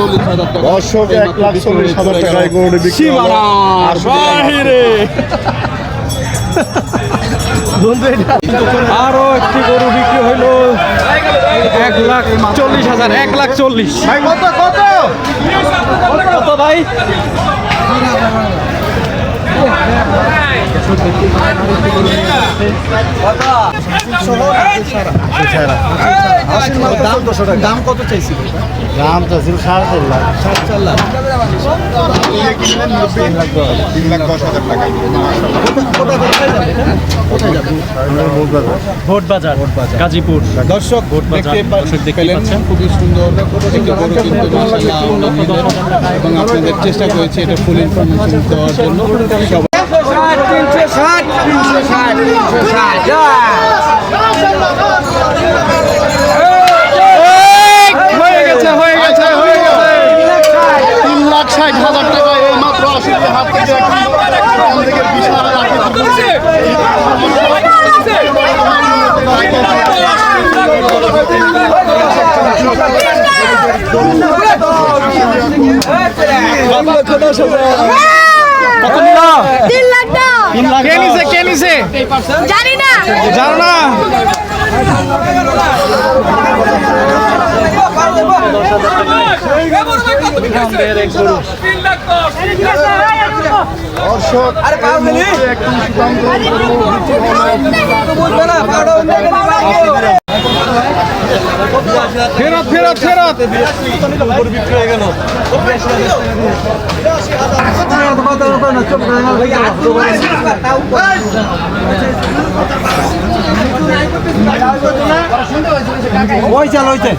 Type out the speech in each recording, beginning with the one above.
চল্লিশ হাজার টাকা। দর্শক এক লাখ চল্লিশ হাজার টাকায় গরুটি বিক্রি। বাহিরে। আরও একটি গরু বিক্রি হইল এক লাখ চল্লিশ হাজার এক লাখ চল্লিশ। কত কত? কত ভাই? দাম কত চাইছিল? দাম চাইছিল সাড়ে চার লাখ। সাড়ে চার লাখ। তিন লাখ দশ হাজার টাকা ভোট বাজার গাজীপুর দর্শক পেলেন খুবই সুন্দর একটি গরু কিন্তু মাশাআল্লাহ এবং আপনাদের চেষ্টা করেছি এটা ফুল ইনফরমেশন দেওয়ার জন্য। Vamos lá, conosco, velho! কত নিল? ফেরত ফেরত ফেরত। বিক্রি হয়ে গেল ফেরত ফেরত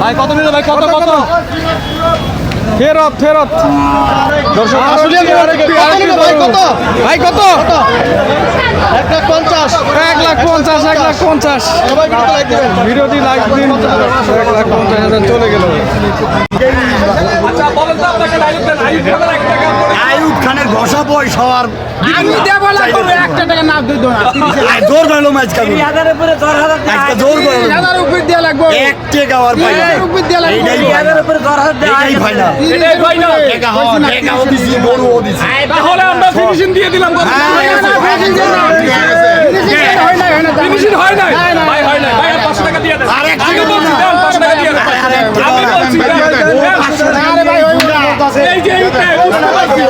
ভাই কত নিল ভাই? কত কত? ফেরত ফেরত। দর্শক ভাই কত? ভাই কত? এক লাখ পঞ্চাশ লাখ পঞ্চাশ, এক লাখ পঞ্চাশ। বিরোধী লাখ দিন, এক লাখ পঞ্চাশ হাজার চলে গেল। আচ্ছা বলেন তো আপনাকে ওই সবার আমি দেব না একটা টাকা না দেব না জোর করল মাছ খাব 30000 এর উপরে 10000 টাকা জোর করল 30000 উপরে দেয়া লাগবে। 1 টাকা আর পাই 30000 উপরে দেয়া লাগবে। 30000 উপরে 10000 দেয়া এটাই ফাইনাল এটাই ফাইনাল টাকা হ টাকা ও দিছি বড় ও দিছি তাহলে আমরা ফিনিশিং দিয়ে দিলাম। কথা ফিনিশিং দিয়ে না ফিনিশিং হয় না হয় না ফিনিশিং হয় না ভাই হয় না ভাই 500 টাকা দিয়ে দেন। আরে ঠিক বলছি দেন 500 টাকা দিয়ে দেন। আমি বলছি দেন 500 টাকা আরে ভাই হয় না এই যে এই বুঝতে পারছি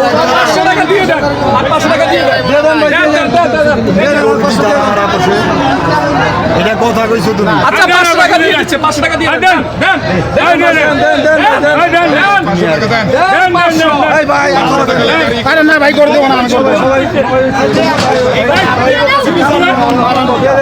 দিয়ে দেন আর 500 টাকা দিয়ে দেন দেন দেন দেন দেন এটা কথা কইছো তুমি আচ্ছা 500 টাকা দিয়ে দিচ্ছে 500 টাকা দিয়ে দেন দেন দেন দেন দেন দেন দেন দেন দেন এই ভাই আরে না ভাই করে দেবো না আমি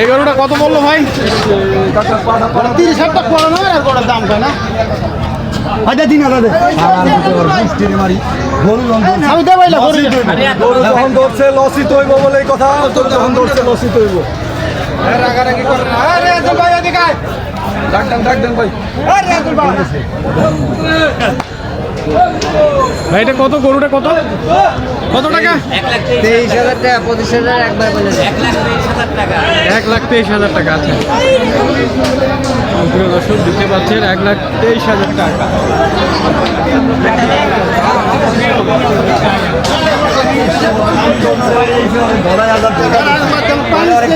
এই গরুটা কত বলল ভাই? তিরিশ হাজার টাকা পড়ানো আর গোটার দাম হয় না? আচ্ছা দিন আলাদা মারি আমি দেবাই না যখন ধরছে লসিত হইব বলে এই কথা। যখন ধরছে লসিত হইব। রাগারাগি করে না আরে ভাই এদিকে আয়। ডাক ডাক ভাই। আরে ভাই। ভাই এটা কত? গরুটা কত? কত টাকা? তেইশ হাজার টাকা পঁচিশ হাজার একবার বলে এক লাখ তেইশ হাজার টাকা। এক লাখ তেইশ হাজার টাকা আছে দর্শক দিতে পাচ্ছেন এক লাখ তেইশ হাজার টাকা।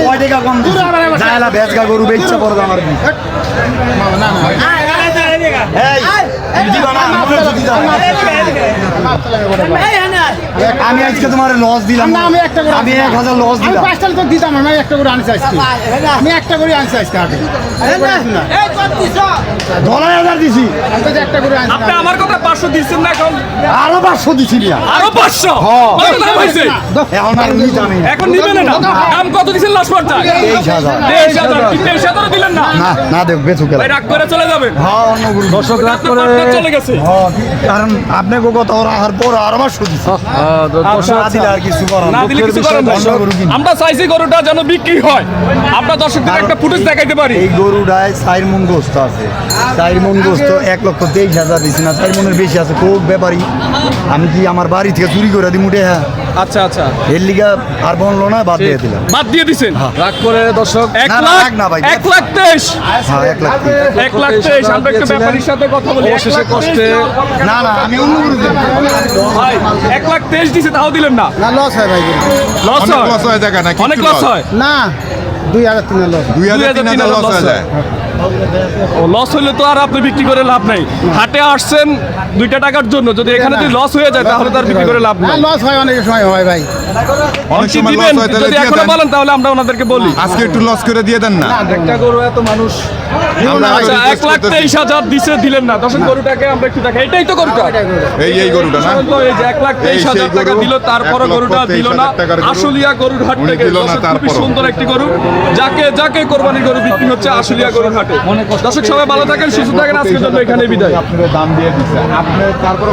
কয় কম যাইলা গরু পড়বে আমার আমি আজকে তোমার লস দিলাম। না, আমি একটা করে আমি। এক হাজার লস আমি দিলাম। পাঁচটা তো দিতাম না, আমি একটা করে আনছি আজকে। আমি একটা করে আনছি আজকে না। ধলাই হাজার দিছি। আমি তো একটা করে আনছি আপনি আমার কথা পাঁচশো দিচ্ছেন না এখন? আরও পাঁচশো দিছি নিয়া আরও পাঁচশো? এখন আর নিতাম না। এখন নিবেন না? দাম কত দিচ্ছেন লাস্ট পর্যায়ে তেইশ হাজার। তেইশ হাজার। তেইশ হাজারও দিলেন না? না না দেখ বেচু গেল ভাই রাগ করে চলে যাবেন হ্যাঁ অন্য দর্শক রাগ করে চলে গেছে। হ্যাঁ, কারণ আপনাকে কথা ওরা পর আরও কিনি। আমরা চাইছি গরুটা যেন বিক্রি হয়। আমরা দর্শকদের একটা ফুটেজ দেখাইতে পারি। এই গরুটায় চার মন গোস্ত আছে। চার মন গোস্ত এক লক্ষ তেইশ হাজার দিছি না। চার মনের বেশি আছে খুব ব্যাপারী। আমি কি আমার বাড়ি থেকে চুরি করে দিই মুটে হ্যাঁ? আচ্ছা আচ্ছা। এর লিগা আর বনলো না বাদ দিয়ে দিলাম। বাদ দিয়ে দিছেন? রাগ করে দর্শক। এক লাখ না ভাই। এক লাখ তেইশ। হ্যাঁ এক লাখ এক লাখ তেইশ আমরা একটু ব্যাপারীর সাথে কথা বলি। অবশেষে কষ্টে না না আমি অন্য গরু ভাই এক লাখ তেইশ দিছে তাও দিলেন না। না লস হয় ভাই লস হয়? লস হয় দেখা নাকি অনেক লস হয়? না। দুই হাজার তিন লস দুই হাজার তিন লস হয়ে যায়। লস হলে তো আর আপনি বিক্রি করে লাভ নাই। হাটে আসছেন দুইটা টাকার জন্য। যদি এখানে যদি লস হয়ে যায় তাহলে তো আর বিক্রি করে লাভ নাই। লস হয় অনেক সময় হয় ভাই। অনেক সময় লস হয় তাহলে যদি এখনও বলেন তাহলে আমরা ওনাদেরকে বলি। আজকে একটু লস করে দিয়ে দেন না। একটা গরু এত মানুষ আচ্ছা এক লাখ। তেইশ হাজার দিছে দিলেন না। দর্শক গরুটাকে আমরা একটু দেখাই। এটাই তো গরুটা। এই এই গরুটা না? এই যে এক লাখ তেইশ হাজার টাকা দিল তারপরে গরুটা দিল না। আশুলিয়া গরুর হাট থেকে। সুন্দর একটি গরু। যাকে যাকে কোরবানি গরু বিক্রি হচ্ছে আশুলিয়া গরুর হাটে। দর্শক সবাই ভালো থাকেন সুস্থ থাকেন আজকের জন্য এখানে বিদায়। আপনারা দাম দিয়ে দিচ্ছে আপনি তারপরে